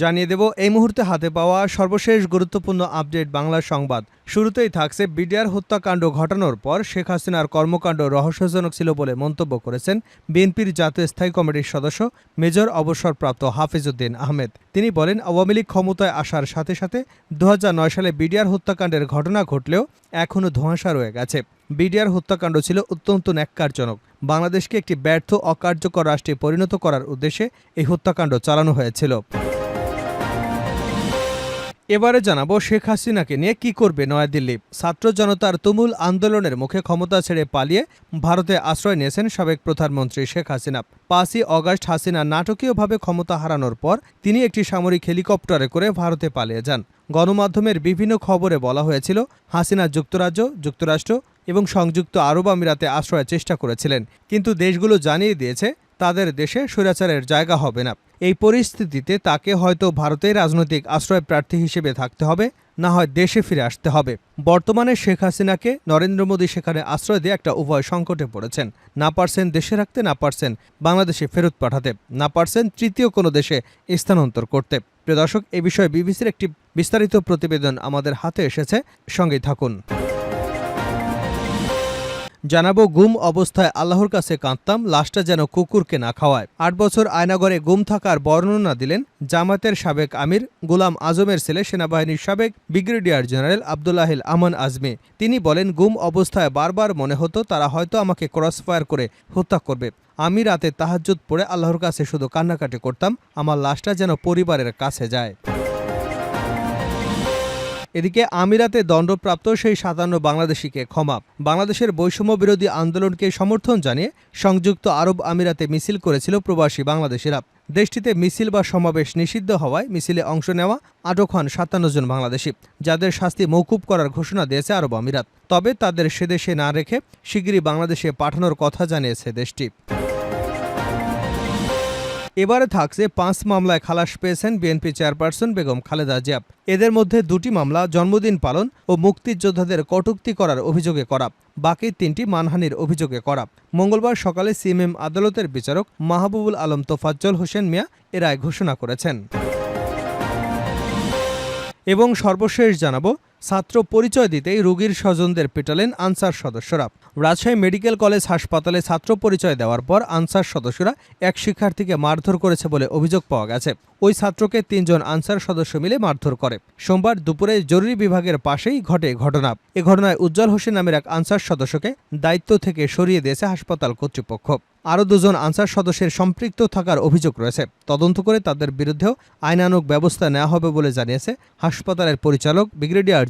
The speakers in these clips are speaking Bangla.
জানিয়ে দেব, এই মুহূর্তে হাতে পাওয়া সর্বশেষ গুরুত্বপূর্ণ আপডেট বাংলা সংবাদ। শুরুতেই থাকছে বিডিআর হত্যাকাণ্ড ঘটানোর পর শেখ হাসিনার কর্মকাণ্ড রহস্যজনক ছিল বলে মন্তব্য করেছেন বিএনপির জাতীয় স্থায়ী কমিটির সদস্য মেজর অবসরপ্রাপ্ত হাফিজউদ্দিন আহমেদ। তিনি বলেন, আওয়ামী লীগ ক্ষমতায় আসার সাথে সাথে দু হাজার নয় সালে বিডিআর হত্যাকাণ্ডের ঘটনা ঘটলেও এখনও ধোঁয়াশা রয়ে গেছে। বিডিআর হত্যাকাণ্ড ছিল অত্যন্ত ন্যাক্কারজনক। বাংলাদেশকে একটি ব্যর্থ, অকার্যকর রাষ্ট্রে পরিণত করার উদ্দেশ্যে এই হত্যাকাণ্ড চালানো হয়েছিল। এবারে জানাব শেখ হাসিনাকে নিয়ে কি করবে নয়াদিল্লি। ছাত্র জনতার তুমুল আন্দোলনের মুখে ক্ষমতা ছেড়ে পালিয়ে ভারতে আশ্রয় নিয়েছেন সাবেক প্রধানমন্ত্রী শেখ হাসিনা। পাঁচই অগাস্ট হাসিনা নাটকীয়ভাবে ক্ষমতা হারানোর পর তিনি একটি সামরিক হেলিকপ্টারে করে ভারতে পালিয়ে যান। গণমাধ্যমের বিভিন্ন খবরে বলা হয়েছিল, হাসিনা যুক্তরাজ্য, যুক্তরাষ্ট্র এবং সংযুক্ত আরব আমিরাতে আশ্রয়ের চেষ্টা করেছিলেন। কিন্তু দেশগুলো জানিয়ে দিয়েছে তাদের দেশে স্বৈরাচারের জায়গা হবে না। এই পরিস্থিতিতে তাকে হয়তো ভারতের রাজনৈতিক আশ্রয় প্রার্থী হিসেবে থাকতে হবে, না হয় দেশে ফিরে আসতে হবে। বর্তমানে শেখ হাসিনাকে নরেন্দ্র মোদী সেখানে আশ্রয় দিয়ে একটা উভয় সংকটে পড়েছেন। না পারছেন দেশে রাখতে, না পারছেন বাংলাদেশে ফেরত পাঠাতে। না পারছেন তৃতীয় কোনো দেশে স্থানান্তর করতে। প্রিয় দর্শক, এ বিষয়ে বিবিসির একটি বিস্তারিত প্রতিবেদন আমাদের হাতে এসেছে। সঙ্গেই থাকুন। জানাব, গুম অবস্থায় আল্লাহর কাছে কাঁদতাম, লাশটা যেন কুকুরকে না খাওয়ায়। আট বছর আয়নাগরে গুম থাকার বর্ণনা দিলেন জামাতের সাবেক আমির, গোলাম আজমের ছেলে, সেনাবাহিনীর সাবেক ব্রিগেডিয়ার জেনারেল আবদুল্লাহিল আমান আজমি। তিনি বলেন, গুম অবস্থায় বারবার মনে হতো তারা হয়তো আমাকে ক্রসফায়ার করে হত্যা করবে। আমি রাতে তাহাজ্জুদ পড়ে আল্লাহর কাছে শুধু কান্নাকাটি করতাম, আমার লাশটা যেন পরিবারের কাছে যায়। এদিকে আমিরাতে দণ্ডপ্রাপ্ত সেই সাতান্ন বাংলাদেশিকে ক্ষমা। বাংলাদেশের বৈষম্য বিরোধী আন্দোলনকে সমর্থন জানিয়ে সংযুক্ত আরব আমিরাতে মিছিল করেছিল প্রবাসী বাংলাদেশিরা। দেশটিতে মিছিল বা সমাবেশ নিষিদ্ধ হওয়ায় মিছিলে অংশ নেওয়া আটক হন সাতান্ন জন বাংলাদেশি, যাদের শাস্তি মৌকুব করার ঘোষণা দিয়েছে আরব আমিরাত। তবে তাদের সেদেশে না রেখে শিগগিরই বাংলাদেশে পাঠানোর কথা জানিয়েছে দেশটি। এবারে থাকছে পাঁচ মামলায় খালাস পেয়েছেন বিএনপি চেয়ারপারসন বেগম খালেদা জিয়াব এদের মধ্যে দুটি মামলা, জন্মদিন পালন ও মুক্তিযোদ্ধাদের কটূক্তি করার অভিযোগে করা। বাকি তিনটি মানহানির অভিযোগে করা। মঙ্গলবার সকালে সিএমএম আদালতের বিচারক মাহবুবুল আলম তোফাজ্জল হোসেন মিয়া এ রায় ঘোষণা করেছেন। এবং সর্বশেষ জানাব ছাত্র পরিচয় দিতেই রোগীর স্বজনদের পেটালেন আনসার সদস্যরা। রাজশাহী মেডিকেল কলেজ হাসপাতালে ছাত্র পরিচয় দেওয়ার পর আনসার সদস্যরা এক শিক্ষার্থীকে মারধর করেছে বলে অভিযোগ পাওয়া গেছে। ওই ছাত্রকে তিনজন আনসার সদস্য মিলে মারধর করে। সোমবার দুপুরে জরুরি বিভাগের পাশেই ঘটে ঘটনা। এ ঘটনায় উজ্জ্বল হোসেন নামের এক আনসার সদস্যকে দায়িত্ব থেকে সরিয়ে দিয়েছে হাসপাতাল কর্তৃপক্ষ। আরও দুজন আনসার সদস্যের সম্পৃক্ত থাকার অভিযোগ রয়েছে। তদন্ত করে তাদের বিরুদ্ধেও আইনানুগ ব্যবস্থা নেওয়া হবে বলে জানিয়েছে হাসপাতালের পরিচালক brigadier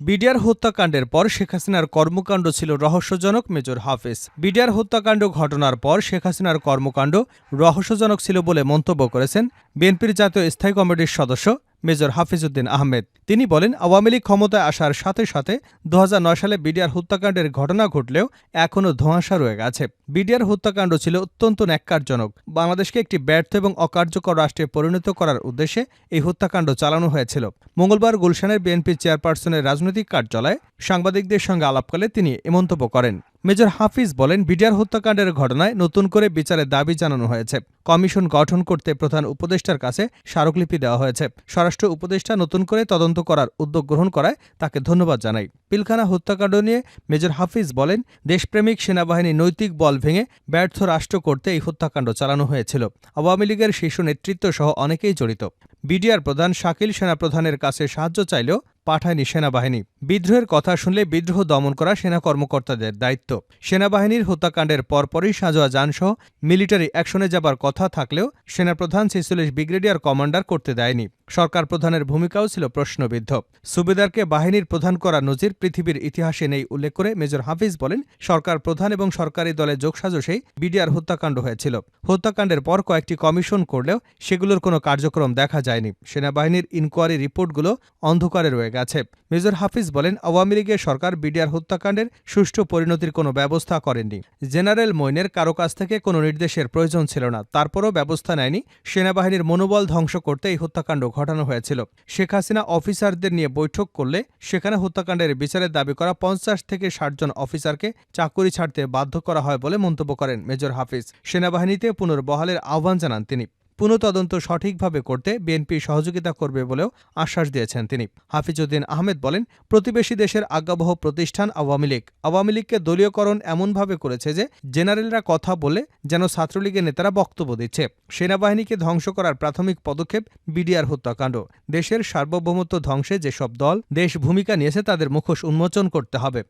বিডিআর হত্যাকাণ্ডের পর শেখ হাসিনার কর্মকাণ্ড ছিল রহস্যজনক, মেজর হাফেজ। বিডিআর হত্যাকাণ্ড ঘটনার পর শেখ হাসিনার কর্মকাণ্ড রহস্যজনক ছিল বলে মন্তব্য করেছেন বিএনপির জাতীয় স্থায়ী কমিটির সদস্য মেজর হাফিজউদ্দিন আহমেদ। তিনি বলেন, আওয়ামী লীগ ক্ষমতায় আসার সাথে সাথে দু হাজার নয় সালে বিডিআর হত্যাকাণ্ডের ঘটনা ঘটলেও এখনও ধোঁয়াশা রয়ে গেছে। বিডিআর হত্যাকাণ্ড ছিল অত্যন্ত ন্যাক্কারজনক। বাংলাদেশকে একটি ব্যর্থ এবং অকার্যকর রাষ্ট্রে পরিণত করার উদ্দেশ্যে এই হত্যাকাণ্ড চালানো হয়েছিল। মঙ্গলবার গুলশানের বিএনপি চেয়ারপারসনের রাজনৈতিক কার্যালয়ে সাংবাদিকদের সঙ্গে আলাপকালে তিনি এ মন্তব্য করেন। মেজর হাফিজ বলেন, বিডিআর হত্যাকাণ্ডের ঘটনায় নতুন করে বিচারের দাবি জানানো হয়েছে। কমিশন গঠন করতে প্রধান উপদেষ্টার কাছে স্মারকলিপি দেওয়া হয়েছে। স্বরাষ্ট্র উপদেষ্টা নতুন করে তদন্ত করার উদ্যোগ গ্রহণ করায় তাকে ধন্যবাদ জানাই। পিলখানা হত্যাকাণ্ড নিয়ে মেজর হাফিজ বলেন, দেশপ্রেমিক সেনাবাহিনী নৈতিক বল ভেঙে ব্যর্থ রাষ্ট্র করতে এই হত্যাকাণ্ড চালানো হয়েছিল। আওয়ামী লীগের শীর্ষ নেতৃত্ব সহ অনেকেই জড়িত। বিডিআর প্রধান শাকিল সেনাপ্রধানের কাছে সাহায্য চাইলেও পাঠায়নি সেনাবাহিনী। বিদ্রোহের কথা শুনলে বিদ্রোহ দমন করা সেনা কর্মকর্তাদের দায়িত্ব। সেনাবাহিনীর হত্যাকাণ্ডের পরপরই সাজোয়া যানসহ মিলিটারি অ্যাকশনে যাবার কথা থাকলেও সেনাপ্রধান ছেচল্লিশ ব্রিগেডিয়ার কমান্ডার করতে দেয়নি। সরকার প্রধানের ভূমিকাও ছিল প্রশ্নবিদ্ধ। সুবেদারকে বাহিনীর প্রধান করা নজির পৃথিবীর ইতিহাসে নেই উল্লেখ করে মেজর হাফিজ বলেন, সরকার প্রধান এবং সরকারি দলের যোগসাজশেই বিডিআর হত্যাকাণ্ড হয়েছিল। হত্যাকাণ্ডের পর কয়েকটি কমিশন করলেও সেগুলোর কোনো কার্যক্রম দেখা যায়নি। সেনাবাহিনীর ইনকোয়ারি রিপোর্টগুলো অন্ধকারে রয়ে গেছে। মেজর হাফিজ বলেন, আওয়ামী লীগের সরকার বিডিআর হত্যাকাণ্ডের সুষ্ঠু পরিণতির কোনো ব্যবস্থা করেননি। জেনারেল মইনের কারও কাছ থেকে কোনো নির্দেশের প্রয়োজন ছিল না। তারপরও ব্যবস্থা নেয়নি। সেনাবাহিনীর মনোবল ধ্বংস করতে এই হত্যাকাণ্ড ঘটানো হয়েছিল। শেখ হাসিনা অফিসারদের নিয়ে বৈঠক করলে সেখানে হত্যাকাণ্ডের বিচারের দাবি করা পঞ্চাশ থেকে ষাট জন অফিসারকে চাকুরি ছাড়তে বাধ্য করা হয় বলে মন্তব্য করেন মেজর হাফিজ। সেনাবাহিনীতে পুনর্বহালের আহ্বান জানান তিনি। পুনঃতদন্ত সঠিকভাবে করতে বিএনপি সহযোগিতা করবে বলেও আশ্বাস দিয়েছেন তিনি। হাফিজউদ্দিন আহমেদ বলেন, প্রতিবেশী দেশের আজ্ঞাবহ প্রতিষ্ঠান আওয়ামী লীগ। আওয়ামী লীগকে দলীয়করণ এমনভাবে করেছে যে, জেনারেলরা কথা বলে যেন ছাত্রলীগের নেতারা বক্তব্য দিচ্ছে। সেনাবাহিনীকে ধ্বংস করার প্রাথমিক পদক্ষেপ বিডিআর হত্যাকাণ্ড। দেশের সার্বভৌমত্ব ধ্বংসে যেসব দল দেশ ভূমিকা নিয়েছে তাদের মুখোশ উন্মোচন করতে হবে।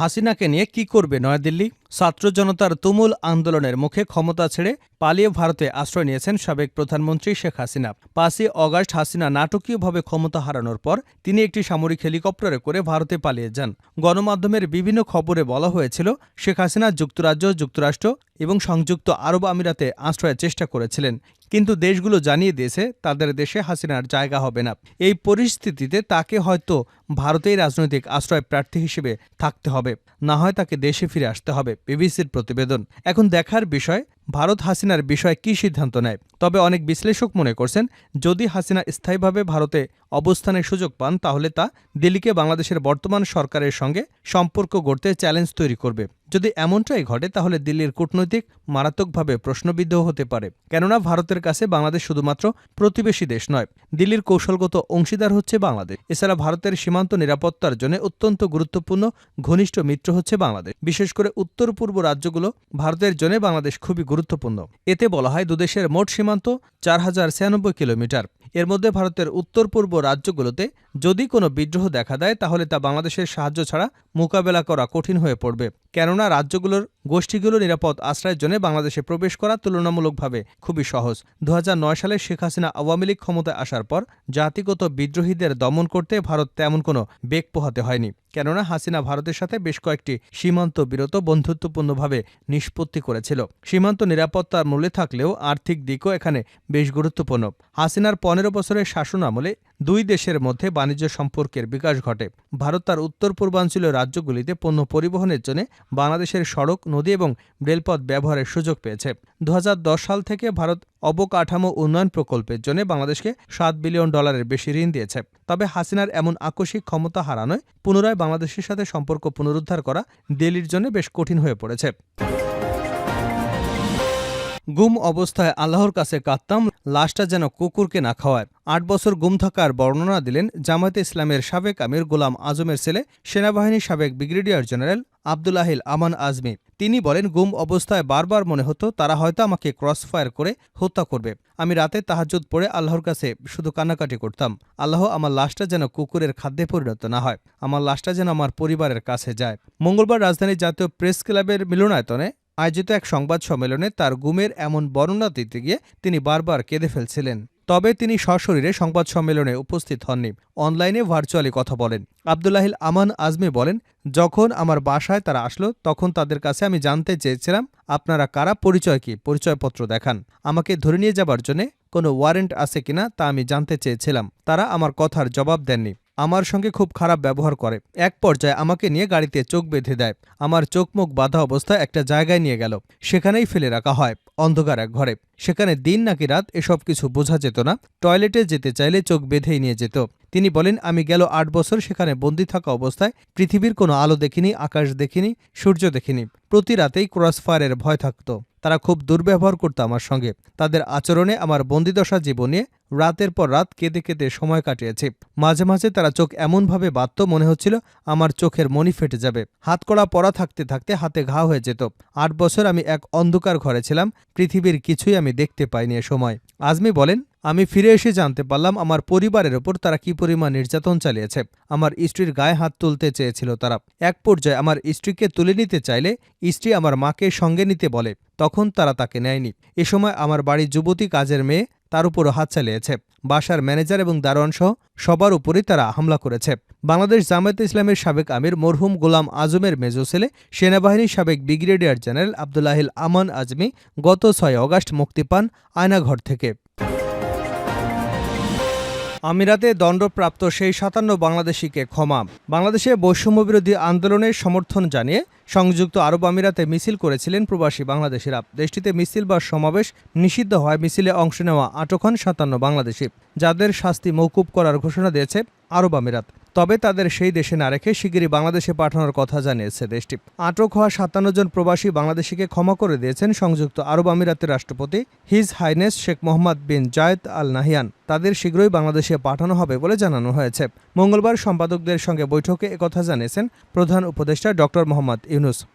হাসিনাকে নিয়ে কি করবে নয়াদিল্লি? ছাত্র জনতার তুমুল আন্দোলনের মুখে ক্ষমতা ছেড়ে পালিয়ে ভারতে আশ্রয় নিয়েছেন সাবেক প্রধানমন্ত্রী শেখ হাসিনা। পাঁচই অগাস্ট হাসিনা নাটকীয়ভাবে ক্ষমতা হারানোর পর তিনি একটি সামরিক হেলিকপ্টারে করে ভারতে পালিয়ে যান। গণমাধ্যমের বিভিন্ন খবরে বলা হয়েছিল, শেখ হাসিনা যুক্তরাজ্য, যুক্তরাষ্ট্র এবং সংযুক্ত আরব আমিরাতে আশ্রয়ের চেষ্টা করেছিলেন। কিন্তু দেশগুলো জানিয়ে দিয়েছে, তাদের দেশে হাসিনার জায়গা হবে না। এই পরিস্থিতিতে তাকে হয়তো ভারতেই রাজনৈতিক আশ্রয় প্রার্থী হিসেবে থাকতে হবে। না হয় তাকে দেশে ফিরে আসতে হবে, বিবিসির প্রতিবেদন। এখন দেখার বিষয়, ভারত হাসিনার বিষয়ে কী সিদ্ধান্ত নেয়? তবে অনেক বিশ্লেষক মনে করছেন, যদি হাসিনা স্থায়ীভাবে ভারতে অবস্থানের সুযোগ পান, তাহলে তা দিল্লিকে বাংলাদেশের বর্তমান সরকারের সঙ্গে সম্পর্ক গড়তে চ্যালেঞ্জ তৈরি করবে। যদি এমনটাই ঘটে, তাহলে দিল্লির কূটনৈতিক মারাত্মকভাবে প্রশ্নবিদ্ধ হতে পারে। কেননা, ভারতের কাছে বাংলাদেশ শুধুমাত্র প্রতিবেশী দেশ নয়, দিল্লির কৌশলগত অংশীদার হচ্ছে বাংলাদেশ। এছাড়া ভারতের সীমান্ত নিরাপত্তার জন্য অত্যন্ত গুরুত্বপূর্ণ ঘনিষ্ঠ মিত্র হচ্ছে বাংলাদেশ। বিশেষ করে উত্তর পূর্ব রাজ্যগুলো ভারতের জন্য বাংলাদেশ খুবই গুরুত্বপূর্ণ। এতে বলা হয়, দুদেশের মোট সীমান্ত চার হাজার ছিয়ানব্বই কিলোমিটার। এর মধ্যে ভারতের উত্তর পূর্ব রাজ্যগুলোতে যদি কোনো বিদ্রোহ দেখা দেয়, তাহলে তা বাংলাদেশের সাহায্য ছাড়া মোকাবেলা করা কঠিন হয়ে পড়বে। কেননা রাজ্যগুলোর গোষ্ঠীগুলো নিরাপদ আশ্রয়ের জন্য বাংলাদেশে প্রবেশ করা তুলনামূলকভাবে খুবই সহজ। দু সালে শেখ হাসিনা আওয়ামী লীগ ক্ষমতায় আসার পর জাতিগত বিদ্রোহীদের দমন করতে ভারত তেমন কোনো বেগ পোহাতে হয়নি। কেননা হাসিনা ভারতের সাথে বেশ কয়েকটি সীমান্ত বিরত বন্ধুত্বপূর্ণভাবে নিষ্পত্তি করেছিল। সীমান্ত নিরাপত্তার মূল্যে থাকলেও আর্থিক দিকও এখানে বেশ গুরুত্বপূর্ণ। হাসিনার পনেরো বছরের শাসন আমলে দুই দেশের মধ্যে বাণিজ্য সম্পর্কের বিকাশ ঘটে। ভারত তার উত্তর পূর্বাঞ্চলীয় রাজ্যগুলিতে পণ্য পরিবহনের জন্য বাংলাদেশের সড়ক, নদী এবং রেলপথ ব্যবহারের সুযোগ পেয়েছে। দু হাজার দশ সাল থেকে ভারত অবকাঠামো উন্নয়ন প্রকল্পের জন্য বাংলাদেশকে সাত বিলিয়ন ডলারের বেশি ঋণ দিয়েছে। তবে হাসিনার এমন আকস্মিক ক্ষমতা হারানোয় পুনরায় বাংলাদেশের সাথে সম্পর্ক পুনরুদ্ধার করা দিল্লির জন্য বেশ কঠিন হয়ে পড়েছে। গুম অবস্থায় আল্লাহর কাছে কাঁদতাম, লাশটা যেন কুকুরকে না খাওয়ায়। আট বছর গুম থাকার বর্ণনা দিলেন জামায়াতে ইসলামের সাবেক আমির গোলাম আজমের ছেলে সেনাবাহিনীর সাবেক ব্রিগেডিয়ার জেনারেল আবদুল্লাহিল আমান আজমি। তিনি বলেন, গুম অবস্থায় বারবার মনে হতো, তারা হয়তো আমাকে ক্রসফায়ার করে হত্যা করবে। আমি রাতে তাহাজুদ পড়ে আল্লাহর কাছে শুধু কান্নাকাটি করতাম। আল্লাহ আমার লাশটা যেন কুকুরের খাদ্যে পরিণত না হয়। আমার লাশটা যেন আমার পরিবারের কাছে যায়। মঙ্গলবার রাজধানীর জাতীয় প্রেস ক্লাবের মিলনায়তনে আয়োজিত এক সংবাদ সম্মেলনে তার গুমের এমন বর্ণনা দিতে গিয়ে তিনি বারবার কেঁদে ফেলছিলেন। তবে তিনি সশরীরে সংবাদ সম্মেলনে উপস্থিত হননি। অনলাইনে ভার্চুয়ালি কথা বলেন। আবদুল্লাহিল আমান আজমি বলেন, যখন আমার বাসায় তারা আসলো, তখন তাদের কাছে আমি জানতে চেয়েছিলাম, আপনারা কারা, পরিচয় কি, পরিচয়পত্র দেখান। আমাকে ধরে নিয়ে যাবার জন্য কোনো ওয়ারেন্ট আছে কিনা তা আমি জানতে চেয়েছিলাম। তারা আমার কথার জবাব দেননি। আমার সঙ্গে খুব খারাপ ব্যবহার করে। এক পর্যায়ে আমাকে নিয়ে গাড়িতে চোখ বেঁধে দেয়। আমার চোখ মুখ বাঁধা অবস্থায় একটা জায়গায় নিয়ে গেল। সেখানেই ফেলে রাখা হয়, অন্ধকার এক ঘরে। সেখানে দিন নাকি রাত এসব কিছু বোঝা যেত না। টয়লেটে যেতে চাইলে চোখ বেঁধেই নিয়ে যেত। তিনি বলেন, আমি গেল আট বছর সেখানে বন্দি থাকা অবস্থায় পৃথিবীর কোনো আলো দেখিনি, আকাশ দেখিনি, সূর্য দেখিনি। প্রতি রাতেই ক্রসফায়ারের ভয় থাকত। তারা খুব দুর্ব্যবহার করত আমার সঙ্গে। তাদের আচরণে আমার বন্দিদশা জীবনে রাতের পর রাত কেঁদে কেঁদে সময় কাটিয়েছি। মাঝে মাঝে তারা চোখ এমনভাবে বাধ্য মনে হচ্ছিল আমার চোখের মনি ফেটে যাবে। হাতকড়া পরা থাকতে থাকতে হাতে ঘা হয়ে যেত। আট বছর আমি এক অন্ধকার ঘরে ছিলাম, পৃথিবীর কিছুই আমি দেখতে পাইনি এ সময়। আজমি বলেন আমি ফিরে এসে জানতে পারলাম আমার পরিবারের ওপর তারা কি পরিমাণ নির্যাতন চালিয়েছে। আমার স্ত্রীর গায়ে হাত তুলতে চেয়েছিল তারা। এক পর্যায়ে আমার স্ত্রীকে তুলে নিতে চাইলে স্ত্রী আমার মাকে সঙ্গে নিতে বলে। তখন তারা তাকে নেয়নি। এ সময় আমার বাড়ির যুবতী কাজের মেয়ে তার উপরও হাত চালিয়েছে। বাসার ম্যানেজার এবং দারোয়ান সহ সবার উপরই তারা হামলা করেছে। বাংলাদেশ জামায়াতে ইসলামের সাবেক আমির মরহুম গোলাম আজমের মেজো ছেলে, সেনাবাহিনীর সাবেক ব্রিগেডিয়ার জেনারেল আবদুল্লাহিল আমান আজমি গত ছয় অগাস্ট মুক্তি পান আয়নাঘর থেকে। আমিরাতে দণ্ডপ্রাপ্ত সেই সাতান্ন বাংলাদেশিকে ক্ষমা। বাংলাদেশে বৈষম্যবিরোধী আন্দোলনের সমর্থন জানিয়ে সংযুক্ত আরব আমিরাতে মিছিল করেছিলেন প্রবাসী বাংলাদেশিরা। দেশটিতে মিছিল বা সমাবেশ নিষিদ্ধ হয় মিছিলে অংশ নেওয়া আটক হন সাতান্ন বাংলাদেশি, যাদের শাস্তি মৌকুব করার ঘোষণা দিয়েছে আরব আমিরাত। তবে তাদের সেই দেশে না রেখে শিগগিরই বাংলাদেশে পাঠানোর কথা জানিয়েছে দেশটি। আটক হওয়া সাতান্ন জন প্রবাসী বাংলাদেশিকে ক্ষমা করে দিয়েছেন সংযুক্ত আরব আমিরাতের রাষ্ট্রপতি his highness Sheikh Mohammed bin Zayed Al Nahyan. তাদের শীঘ্রই বাংলাদেশে পাঠানো হবে বলে জানানো হয়েছে। মঙ্গলবার সম্পাদকদের সঙ্গে বৈঠকে একথা জানিয়েছেন প্রধান উপদেষ্টা ডক্টর মোহাম্মদ ইউনুস। Schönes.